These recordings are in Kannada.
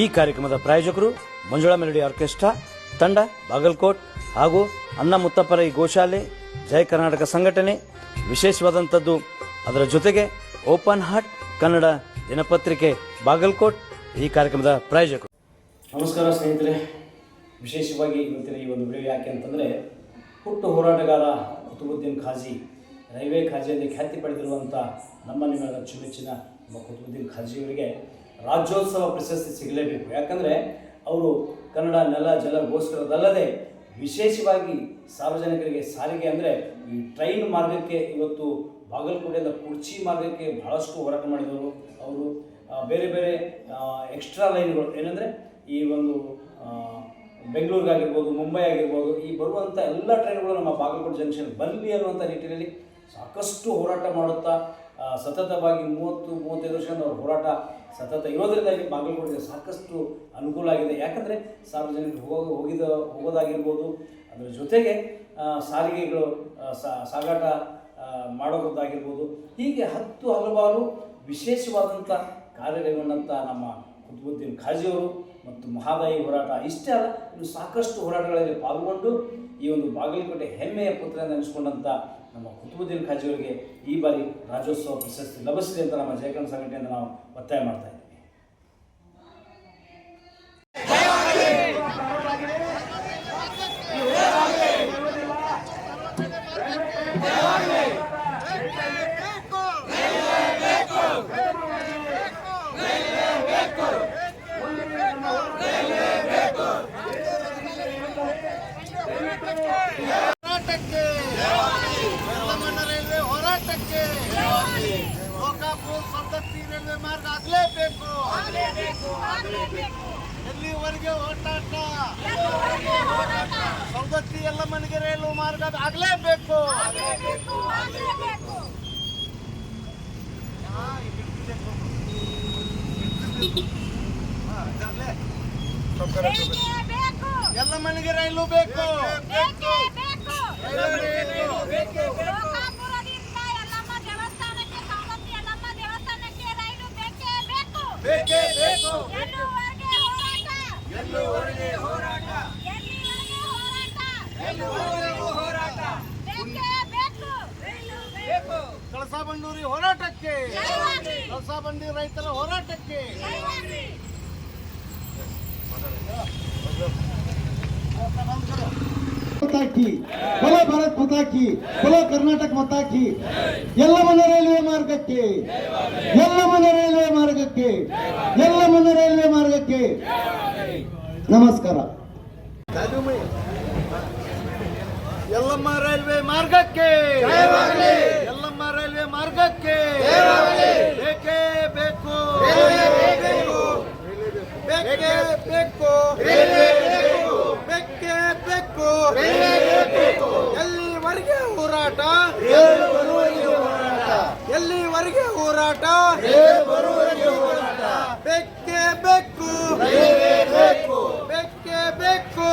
ಈ ಕಾರ್ಯಕ್ರಮದ ಪ್ರಾಯೋಜಕರು ಮಂಜುಳಾ ಮೆಲಡಿ ಆರ್ಕೆಸ್ಟ್ರಾ, ತಂಡ, ಬಾಗಲಕೋಟ್ ಹಾಗೂ ಅನ್ನ ಮುತ್ತಪ್ಪರೈ ಗೋಶಾಲೆ ಜಯ ಕರ್ನಾಟಕ ಸಂಘಟನೆ, ವಿಶೇಷವಾದಂಥದ್ದು ಅದರ ಜೊತೆಗೆ ಓಪನ್ ಹಾರ್ಟ್ ಕನ್ನಡ ದಿನಪತ್ರಿಕೆ ಬಾಗಲಕೋಟ್ ಈ ಕಾರ್ಯಕ್ರಮದ ಪ್ರಾಯೋಜಕರು. ನಮಸ್ಕಾರ ಸ್ನೇಹಿತರೆ. ವಿಶೇಷವಾಗಿ ಇವತ್ತಿನ ಈ ಒಂದು ವಿಡಿಯೋ ಯಾಕೆ ಅಂತಂದರೆ, ಹುಟ್ಟು ಹೋರಾಟಗಾರ ಕುತುಬುದ್ದೀನ್ ಖಾಜಿ, ರೈಲ್ವೆ ಖಾಜಿಯಲ್ಲಿ ಖ್ಯಾತಿ ಪಡೆದಿರುವಂಥ ನಮ್ಮ ನಿಮ್ಮ ಅಚ್ಚುಮೆಚ್ಚಿನ ನಮ್ಮ ಕುತುಬುದ್ದೀನ್ ಖಾಜಿಯವರಿಗೆ ರಾಜ್ಯೋತ್ಸವ ಪ್ರಶಸ್ತಿ ಸಿಗಲೇಬೇಕು. ಯಾಕಂದರೆ ಅವರು ಕನ್ನಡ, ನೆಲ ಜಲಗೋಸ್ಕರದಲ್ಲದೆ ವಿಶೇಷವಾಗಿ ಸಾರ್ವಜನಿಕರಿಗೆ ಸಾರಿಗೆ ಅಂದರೆ ಈ ಟ್ರೈನ್ ಮಾರ್ಗಕ್ಕೆ ಇವತ್ತು ಬಾಗಲಕೋಟೆಯಿಂದ ಕುರ್ಚಿ ಮಾರ್ಗಕ್ಕೆ ಬಹಳಷ್ಟು ಹೋರಾಟ ಮಾಡಿದವರು ಅವರು. ಬೇರೆ ಬೇರೆ ಎಕ್ಸ್ಟ್ರಾ ಲೈನ್ಗಳು ಏನಂದರೆ ಈ ಒಂದು ಬೆಂಗಳೂರಿಗಾಗಿರ್ಬೋದು ಮುಂಬೈ ಆಗಿರ್ಬೋದು ಈ ಬರುವಂಥ ಎಲ್ಲ ಟ್ರೈನ್ಗಳು ನಮ್ಮ ಬಾಗಲಕೋಟೆ ಜಂಕ್ಷನ್ ಬರಲಿ ಅನ್ನುವಂಥ ನಿಟ್ಟಿನಲ್ಲಿ ಸಾಕಷ್ಟು ಹೋರಾಟ ಮಾಡುತ್ತಾ ಸತತವಾಗಿ ಮೂವತ್ತು, ಮೂವತ್ತೈದು ವರ್ಷದಿಂದ ಅವ್ರ ಹೋರಾಟ ಸತತ ಇರೋದ್ರಿಂದಾಗಿ ಬಾಗಲಕೋಟೆಗೆ ಸಾಕಷ್ಟು ಅನುಕೂಲ ಆಗಿದೆ. ಯಾಕಂದರೆ ಸಾರ್ವಜನಿಕರು ಹೋಗ, ಹೋಗಿದ, ಹೋಗೋದಾಗಿರ್ಬೋದು, ಅದರ ಜೊತೆಗೆ ಸಾರಿಗೆಗಳು ಸಾಗಾಟ ಮಾಡೋದಾಗಿರ್ಬೋದು ಹೀಗೆ ಹತ್ತು ಹಲವಾರು ವಿಶೇಷವಾದಂಥ ಕಾರ್ಯಗೈಗೊಂಡಂಥ ನಮ್ಮ ಕುತುಬುದ್ದೀನ್ ಖಾಜಿಯವರು ಮತ್ತು ಮಹಾದಾಯಿ ಹೋರಾಟ ಇಷ್ಟೇ ಅಲ್ಲ, ಇನ್ನು ಸಾಕಷ್ಟು ಹೋರಾಟಗಳಲ್ಲಿ ಪಾಲ್ಗೊಂಡು ಈ ಒಂದು ಬಾಗಲಕೋಟೆ ಹೆಮ್ಮೆಯ ಪುತ್ರ ನೆನೆಸ್ಕೊಂಡಂಥ ನಮ್ಮ ಕುತುಬುದ್ದೀನ್ ಖಾಜಿಯವರಿಗೆ ಈ ಬಾರಿ ರಾಜ್ಯೋತ್ಸವ ಪ್ರಶಸ್ತಿ ಲಭಿಸಿದೆ ಅಂತ ನಮ್ಮ ಜಯಕರಣ ಸಂಘಟನೆಯಿಂದ ನಾವು ಒತ್ತಾಯ ಮಾಡ್ತಾ ಇದ್ದೀವಿ. ಹೋರಾಟಕ್ಕೆ ಲೋಕಾಪುರ್ ಸವದತ್ತಿ ರೈಲ್ವೆ ಮಾರ್ಗ ಆಗಲೇಬೇಕು. ಎಲ್ಲಿವರೆಗೆ ಹೋರಾಟ? ಸವದತ್ತಿ ಮನೆಗೆ ರೈಲು ಮಾರ್ಗ ಆಗಲೇಬೇಕು. ಬೇಕು ರೈಲು ಬೇಕು ಬೇಕೇ ಬೇಕು ಕಳಸಾ ಬಂಡೂರಿ ಹೋರಾಟಕ್ಕೆ. ಕಳಸಾ ಬಂಡೂರಿ ರೈತರ ಹೋರಾಟಕ್ಕೆ. ಮತಾಕಿ ಬಲ ಭಾರತ್ ಮತಾಕಿ ಬಲ ಕರ್ನಾಟಕ ಮತಾಕಿ ಎಲ್ಲ ಮನೆ ರೈಲ್ವೆ ಮಾರ್ಗಕ್ಕೆ ಎಲ್ಲ ಮನೆ ರೈಲ್ವೆ ಮಾರ್ಗಕ್ಕೆ ಎಲ್ಲ ಮನೆ ರೈಲ್ವೆ ಮಾರ್ಗಕ್ಕೆ ನಮಸ್ಕಾರ. ಎಲ್ಲಮ್ಮ ರೈಲ್ವೆ ಮಾರ್ಗಕ್ಕೆ. ಎಲ್ಲಮ್ಮ ರೈಲ್ವೆ ಮಾರ್ಗಕ್ಕೆ. ಬೇಕೇ ಬೇಕು. ಬೇಕೇ ಬೇಕು. ಬೇಕೇ ಹೋರಾಟ? ಎಲ್ಲಿವರೆಗೆ ಹೋರಾಟ? ಬೆಕ್ಕೆ ಬೇಕು. ಬೆಕ್ಕೆ ಬೇಕು.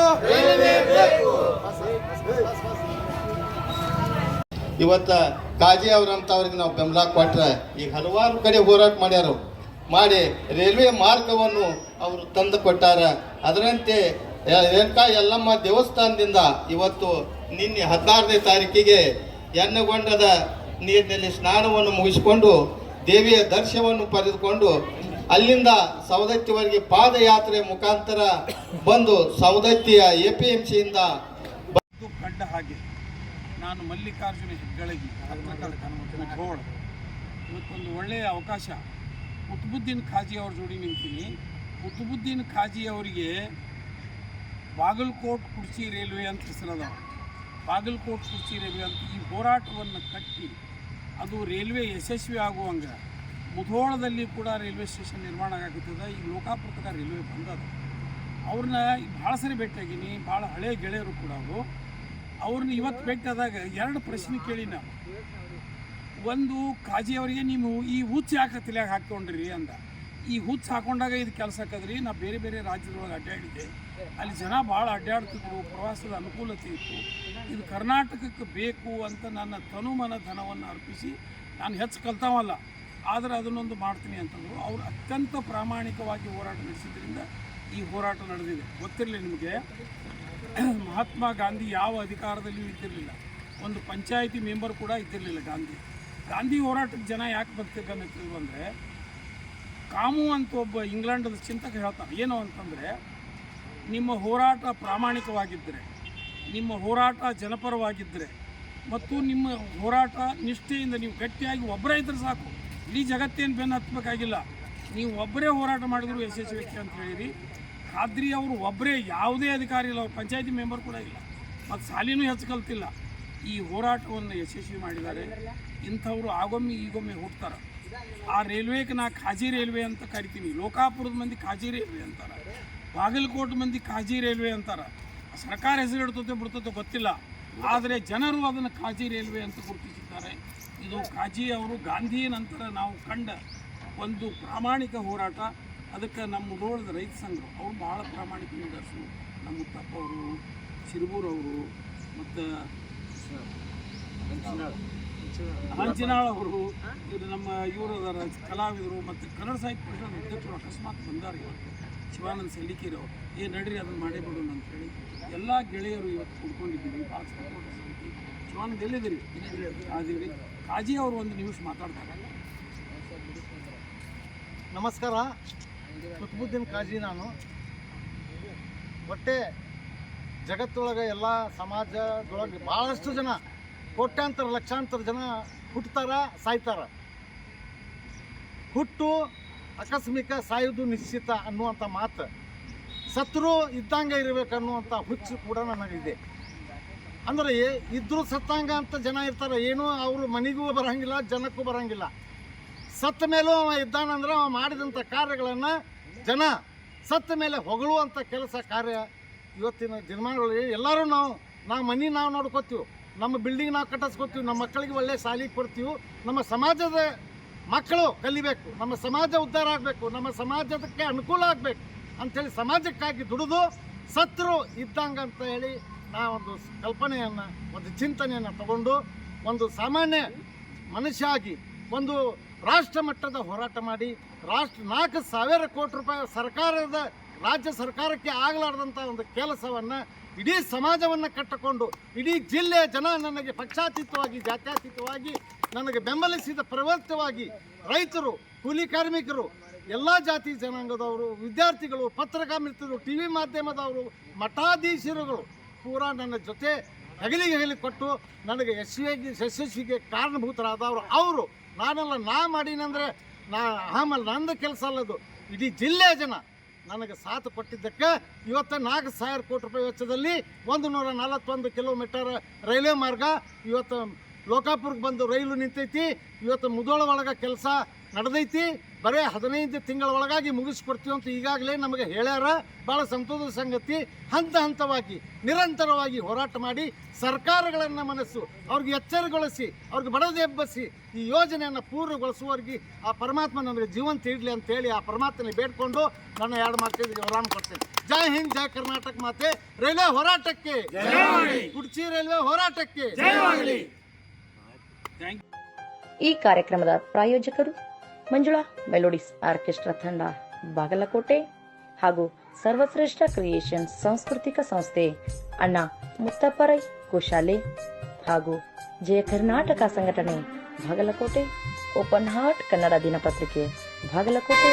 ಇವತ್ತ ಕಾಜಿ ಅವ್ರಂಥವ್ರಿಗೆ ನಾವು ಬೆಂಬಲ ಕೊಟ್ರೆ ಈಗ ಹಲವಾರು ಕಡೆ ಹೋರಾಟ ಮಾಡ್ಯಾರು. ಮಾಡಿ ರೈಲ್ವೆ ಮಾರ್ಗವನ್ನು ಅವರು ತಂದು ಕೊಟ್ಟಾರ. ಅದರಂತೆ ರೇಣುಕಾ ಯಲ್ಲಮ್ಮ ದೇವಸ್ಥಾನದಿಂದ ಇವತ್ತು ನಿನ್ನೆ ಹದಿನಾರನೇ ತಾರೀಕಿಗೆ ಎನ್ನಗೊಂಡದ ನೀರಿನಲ್ಲಿ ಸ್ನಾನವನ್ನು ಮುಗಿಸಿಕೊಂಡು ದೇವಿಯ ದರ್ಶನವನ್ನು ಪಡೆದುಕೊಂಡು ಅಲ್ಲಿಂದ ಸವದತ್ತಿವರೆಗೆ ಪಾದಯಾತ್ರೆ ಮುಖಾಂತರ ಬಂದು ಸವದತ್ತಿಯ ಎ ಪಿ ಎಂ ಸಿಯಿಂದ ಕಂಡ ಹಾಗೆ ನಾನು ಮಲ್ಲಿಕಾರ್ಜುನ ಹೆಗ್ಗಳಗಿ ಮುಧೋಳ್ ಇವತ್ತೊಂದು ಒಳ್ಳೆಯ ಅವಕಾಶ. ಕುತುಬುದ್ದೀನ್ ಖಾಜಿ ಅವ್ರ ಜೋಡಿ ನಿಂತೀನಿ. ಕುತುಬುದ್ದೀನ್ ಖಾಜಿ ಅವರಿಗೆ ಬಾಗಲಕೋಟ್ ಕುರ್ಚಿ ರೈಲ್ವೆ ಅಂತ ಹೆಸರದ ಬಾಗಲಕೋಟ್ ಕುರ್ಚಿ ರೈಲ್ವೆ ಅಂತ ಈ ಹೋರಾಟವನ್ನು ಕಟ್ಟಿ ಅದು ರೈಲ್ವೆ ಯಶಸ್ವಿ ಆಗುವಂಗೆ ಮುಧೋಳದಲ್ಲಿ ಕೂಡ ರೈಲ್ವೆ ಸ್ಟೇಷನ್ ನಿರ್ಮಾಣ ಆಗುತ್ತದೆ ಈ ಲೋಕಾಪುರ ರೈಲ್ವೆ ಬಂದದ. ಅವ್ರನ್ನ ಭಾಳ ಸರಿ ಭೇಟಿಯಾಗೀನಿ, ಭಾಳ ಹಳೆ ಗೆಳೆಯರು ಕೂಡ ಅವರು. ಅವ್ರನ್ನ ಇವತ್ತು ಭೇಟಿಯಾದಾಗ ಎರಡು ಪ್ರಶ್ನೆ ಕೇಳಿ ನಾವು. ಒಂದು, ಕಾಜಿ ಅವರಿಗೆ, ನೀವು ಈ ಹುಚ್ಚು ಯಾಕೆ ತಲೆಯಾಗಿ ಹಾಕ್ಕೊಂಡ್ರಿ ಅಂದ. ಈ ಹುಚ್ಚು ಹಾಕೊಂಡಾಗ ಇದು ಕೆಲಸ ಆಕದ್ರಿ ನಾ ಬೇರೆ ಬೇರೆ ರಾಜ್ಯದೊಳಗೆ ಅಡ್ಡಾಡಿದ್ದೆ ಅಲ್ಲಿ ಜನ ಭಾಳ ಅಡ್ಡಾಡ್ತಿದ್ರು ಪ್ರವಾಸದ ಅನುಕೂಲತೆ ಇತ್ತು. ಇದು ಕರ್ನಾಟಕಕ್ಕೆ ಬೇಕು ಅಂತ ನನ್ನ ತನುಮನ ಧನವನ್ನು ಅರ್ಪಿಸಿ ನಾನು ಹೆಚ್ಚು ಕಲ್ತಾವಲ್ಲ, ಆದರೆ ಅದನ್ನೊಂದು ಮಾಡ್ತೀನಿ ಅಂತಂದರು. ಅವರು ಅತ್ಯಂತ ಪ್ರಾಮಾಣಿಕವಾಗಿ ಹೋರಾಟ ನಡೆಸಿದ್ರಿಂದ ಈ ಹೋರಾಟ ನಡೆದಿದೆ. ಗೊತ್ತಿರಲಿ ನಿಮಗೆ? ಮಹಾತ್ಮ ಗಾಂಧಿ ಯಾವ ಅಧಿಕಾರದಲ್ಲಿಯೂ ಇದ್ದಿರಲಿಲ್ಲ. ಒಂದು ಪಂಚಾಯಿತಿ ಮೆಂಬರ್ ಕೂಡ ಇದ್ದಿರಲಿಲ್ಲ ಗಾಂಧಿ. ಗಾಂಧಿ ಹೋರಾಟಕ್ಕೆ ಜನ ಯಾಕೆ ಬರ್ತಿದ್ದನ್ನಿದ್ರು ಅಂದರೆ ಕಾಮು ಅಂತ ಒಬ್ಬ ಇಂಗ್ಲೆಂಡದ ಚಿಂತಕ ಹೇಳ್ತಾನೆ. ಏನು ಅಂತಂದರೆ, ನಿಮ್ಮ ಹೋರಾಟ ಪ್ರಾಮಾಣಿಕವಾಗಿದ್ದರೆ, ನಿಮ್ಮ ಹೋರಾಟ ಜನಪರವಾಗಿದ್ದರೆ ಮತ್ತು ನಿಮ್ಮ ಹೋರಾಟ ನಿಷ್ಠೆಯಿಂದ ನೀವು ಗಟ್ಟಿಯಾಗಿ ಒಬ್ಬರೇ ಇದ್ರೆ ಸಾಕು. ಇಡೀ ಜಗತ್ತೇನು ಬೆನ್ನು ಹತ್ತಬೇಕಾಗಿಲ್ಲ ನೀವು ಒಬ್ಬರೇ ಹೋರಾಟ ಮಾಡಿದ್ರು ಯಶಸ್ವಿ ಅಂತ ಹೇಳಿರಿ. ಖಾದ್ರಿ ಅವರು ಒಬ್ಬರೇ, ಯಾವುದೇ ಅಧಿಕಾರಿ ಇಲ್ಲ, ಅವ್ರು ಪಂಚಾಯತಿ ಮೆಂಬರ್ ಕೂಡ ಇಲ್ಲ. ಮತ್ತು ಸಾಲಿನೂ ಹೆಚ್ಚು ಕಲ್ತಿಲ್ಲ ಈ ಹೋರಾಟವನ್ನು ಯಶಸ್ವಿ ಮಾಡಿದ್ದಾರೆ. ಇಂಥವರು ಆಗೊಮ್ಮೆ ಈಗೊಮ್ಮೆ ಹುಡ್ತಾರೆ ಆ ರೈಲ್ವೆಗೆ ನಾ ಖಾಜಿ ರೈಲ್ವೆ ಅಂತ ಕರಿತೀನಿ. ಲೋಕಾಪುರದ ಮಂದಿ ಖಾಜಿ ರೈಲ್ವೆ ಅಂತಾರೆ. ಬಾಗಲಕೋಟೆ ಮಂದಿ ಖಾಜಿ ರೈಲ್ವೆ ಅಂತಾರೆ. ಸರ್ಕಾರ ಹೆಸರು ಇಡ್ತದೆ ಬಿಡ್ತದೆ ಗೊತ್ತಿಲ್ಲ. ಆದರೆ ಜನರು ಅದನ್ನು ಖಾಜಿ ರೈಲ್ವೆ ಅಂತ ಗುರುತಿಸಿದ್ದಾರೆ. ಇದು ಖಾಜಿ ಅವರು ಗಾಂಧಿ ನಂತರ ನಾವು ಕಂಡ ಒಂದು ಪ್ರಾಮಾಣಿಕ ಹೋರಾಟ. ಅದಕ್ಕೆ ನಮ್ಮ ಮುಧೋಳದ ರೈತ ಸಂಘರು ಅವರು ಭಾಳ ಪ್ರಾಮಾಣಿಕ ನಿದರ್ಶನ ನಮ್ಮ ಮುತ್ತಪ್ಪ ಅವರು ಮತ್ತು ಹಂಚಿನಾಳ್ ಅವರು ಇವರು ನಮ್ಮ ಇವರು ಕಲಾವಿದರು ಮತ್ತು ಕನ್ನಡ ಸಾಹಿತ್ಯ ಪರಿಷತ್ ಅಧ್ಯಕ್ಷರು ಅಕಸ್ಮಾತ್ ಬಂದಾರ ಶಿವಾನಂದ ಸಲ್ಲಿಕೇರಿ ಅವರು, ಏ, ನಡ್ರಿ, ಅದನ್ನು ಮಾಡೇ ಬಿಡೋಣ ಅಂತ ಹೇಳಿ ಎಲ್ಲ ಗೆಳೆಯರು ಇವತ್ತು ಕುಡ್ಕೊಂಡಿದ್ದೀವಿ. ಭಾಳ ಸಪೋರ್ಟ್ ಸಂಗತಿ. ಶಿವಾನಂದ ಎಲ್ಲಿದ್ದೀರಿ? ಅದೀವಿ ಕಾಜಿ ಅವರು ಒಂದು ನಿಮಿಷ ಮಾತಾಡ್ತಾರೆ. ನಮಸ್ಕಾರ. ಕುತುಬುದ್ದೀನ್ ಕಾಜಿ ನಾನು. ಒಟ್ಟೆ ಜಗತ್ತೊಳಗೆ ಎಲ್ಲ ಸಮಾಜದೊಳಗೆ ಭಾಳಷ್ಟು ಜನ ಕೋಟ್ಯಾಂತರ ಲಕ್ಷಾಂತರ ಜನ ಹುಟ್ಟುತ್ತಾರ ಸಾಯ್ತಾರ. ಹುಟ್ಟು ಆಕಸ್ಮಿಕ ಸಾಯುವುದು ನಿಶ್ಚಿತ ಅನ್ನುವಂಥ ಮಾತು. ಸತ್ರು ಇದ್ದಂಗೆ ಇರಬೇಕು ಅನ್ನುವಂಥ ಹುಚ್ಚು ಕೂಡ ನನಗಿದೆ. ಅಂದರೆ ಇದ್ರೂ ಸತ್ತಂಗ ಅಂತ ಜನ ಇರ್ತಾರೆ. ಏನೂ ಅವರು ಮನೆಗೂ ಬರಂಗಿಲ್ಲ, ಜನಕ್ಕೂ ಬರಂಗಿಲ್ಲ. ಸತ್ತ ಮೇಲೂ ಅವ ಇದ್ದಾನಂದ್ರೆ ಅವ ಮಾಡಿದಂಥ ಕಾರ್ಯಗಳನ್ನು ಜನ ಸತ್ತ ಮೇಲೆ ಹೊಗಳುವಂಥ ಕೆಲಸ ಕಾರ್ಯ ಇವತ್ತಿನ ದಿನಮಾನಗಳಲ್ಲಿ ಎಲ್ಲರೂ ನಾವು ನಾವು ಮನೆ ನಾವು ನೋಡ್ಕೋತೀವಿ. ನಮ್ಮ ಬಿಲ್ಡಿಂಗ್ ನಾವು ಕಟ್ಟಿಸ್ಕೊತೀವಿ, ನಮ್ಮ ಮಕ್ಕಳಿಗೆ ಒಳ್ಳೆ ಸಾಲಿ ಕೊಡ್ತೀವಿ, ನಮ್ಮ ಸಮಾಜದ ಮಕ್ಕಳು ಕಲಿಬೇಕು, ನಮ್ಮ ಸಮಾಜ ಉದ್ಧಾರ ಆಗಬೇಕು, ನಮ್ಮ ಸಮಾಜಕ್ಕೆ ಅನುಕೂಲ ಆಗಬೇಕು ಅಂಥೇಳಿ ಸಮಾಜಕ್ಕಾಗಿ ದುಡಿದು ಸತ್ರು ಇದ್ದಂಗೆ ಅಂತ ಹೇಳಿ ನಾವೊಂದು ಕಲ್ಪನೆಯನ್ನು, ಒಂದು ಚಿಂತನೆಯನ್ನು ತಗೊಂಡು ಒಂದು ಸಾಮಾನ್ಯ ಮನುಷ್ಯ ಆಗಿ ಒಂದು ರಾಷ್ಟ್ರ ಮಟ್ಟದ ಹೋರಾಟ ಮಾಡಿ, ರಾಷ್ಟ್ರ ನಾಲ್ಕು ಸಾವಿರ ಕೋಟಿ ರೂಪಾಯಿ ಸರ್ಕಾರದ, ರಾಜ್ಯ ಸರ್ಕಾರಕ್ಕೆ ಆಗಲಾರ್ದಂಥ ಒಂದು ಕೆಲಸವನ್ನು ಇಡೀ ಸಮಾಜವನ್ನು ಕಟ್ಟಿಕೊಂಡು, ಇಡೀ ಜಿಲ್ಲೆಯ ಜನ ನನಗೆ ಪಕ್ಷಾತೀತವಾಗಿ, ಜಾತ್ಯತೀತವಾಗಿ ನನಗೆ ಬೆಂಬಲಿಸಿದ ಪ್ರವರ್ತವಾಗಿ ರೈತರು, ಕೂಲಿ ಕಾರ್ಮಿಕರು, ಎಲ್ಲ ಜಾತಿ ಜನಾಂಗದವರು, ವಿದ್ಯಾರ್ಥಿಗಳು ಪತ್ರಕರ್ಮಿತರು ಟಿ ವಿ ಮಾಧ್ಯಮದವರು, ಮಠಾಧೀಶರುಗಳು ಪೂರ ನನ್ನ ಜೊತೆ ಹೆಗಲಿಗೆ ಹೆಗಲಿ ಕೊಟ್ಟು ನನಗೆ ಯಶಸ್ವಿಯಾಗಿ, ಯಶಸ್ವಿಗೆ ಕಾರಣಭೂತರಾದವರು ಅವರು. ನಾನೆಲ್ಲ ನಾ ಮಾಡೀನಂದರೆ ನಾ ಆಮೇಲೆ ನಂದು ಕೆಲಸ ಅಲ್ಲದು. ಇಡೀ ಜಿಲ್ಲೆಯ ಜನ ನನಗೆ ಸಾಥ್ ಕೊಟ್ಟಿದ್ದಕ್ಕೆ ಇವತ್ತು ನಾಲ್ಕು ಸಾವಿರ ಕೋಟಿ ರೂಪಾಯಿ ವೆಚ್ಚದಲ್ಲಿ ಒಂದು ನೂರ ನಲವತ್ತೊಂದು ಕಿಲೋಮೀಟರ್ ರೈಲ್ವೆ ಮಾರ್ಗ. ಇವತ್ತು ಲೋಕಾಪುರಕ್ಕೆ ಬಂದು ರೈಲು ನಿಂತೈತಿ. ಇವತ್ತು ಮುದೋಳ ಒಳಗೆ ಕೆಲಸ ನಡೆದೈತಿ. ಬರೀ ಹದಿನೈದು ತಿಂಗಳ ಒಳಗಾಗಿ ಮುಗಿಸ್ಕೊಡ್ತೀವಿ ಅಂತ ಈಗಾಗಲೇ ನಮಗೆ ಹೇಳ್ಯಾರ. ಭಾಳ ಸಂತೋಷದ ಸಂಗತಿ. ಹಂತ ಹಂತವಾಗಿ ನಿರಂತರವಾಗಿ ಹೋರಾಟ ಮಾಡಿ ಸರ್ಕಾರಗಳನ್ನು ಮನಸ್ಸು ಅವ್ರಿಗೆ ಎಚ್ಚರಗೊಳಿಸಿ ಅವ್ರಿಗೆ ಬಡದೆ ಎಬ್ಬಸಿ ಈ ಯೋಜನೆಯನ್ನು ಪೂರ್ಣಗೊಳಿಸುವವರೆಗೆ ಆ ಪರಮಾತ್ಮ ನಮಗೆ ಜೀವಂತ ಇಡಲಿ ಅಂತೇಳಿ ಆ ಪರಮಾತ್ಮನ ಬೇಡ್ಕೊಂಡು ನನ್ನ ಎರಡು ಮಾತಿಗೆ ವಿರಾಮ ಕೊಡ್ತೇನೆ. ಜೈ ಹಿಂದ್ ಜೈ ಕರ್ನಾಟಕ ಮಾತೆ. ರೈಲ್ವೆ ಹೋರಾಟಕ್ಕೆ ಕುಡ್ಚಿ ರೈಲ್ವೆ ಹೋರಾಟಕ್ಕೆ. ಈ ಕಾರ್ಯಕ್ರಮದ ಪ್ರಾಯೋಜಕರು ಮಂಜುಳಾ ಮೆಲೋಡಿಸ್ ಆರ್ಕೆಸ್ಟ್ರಾ ತಂಡ ಬಾಗಲಕೋಟೆ ಹಾಗೂ ಸರ್ವಶ್ರೇಷ್ಠ ಕ್ರಿಯೇಷನ್ ಸಾಂಸ್ಕೃತಿಕ ಸಂಸ್ಥೆ ಅಣ್ಣ ಮುತ್ತಪ್ಪರೈ ಕೋಶಾಲೆ ಹಾಗೂ ಜಯ ಕರ್ನಾಟಕ ಸಂಘಟನೆ ಬಾಗಲಕೋಟೆ ಓಪನ್ ಹಾರ್ಟ್ ಕನ್ನಡ ದಿನಪತ್ರಿಕೆ ಬಾಗಲಕೋಟೆ.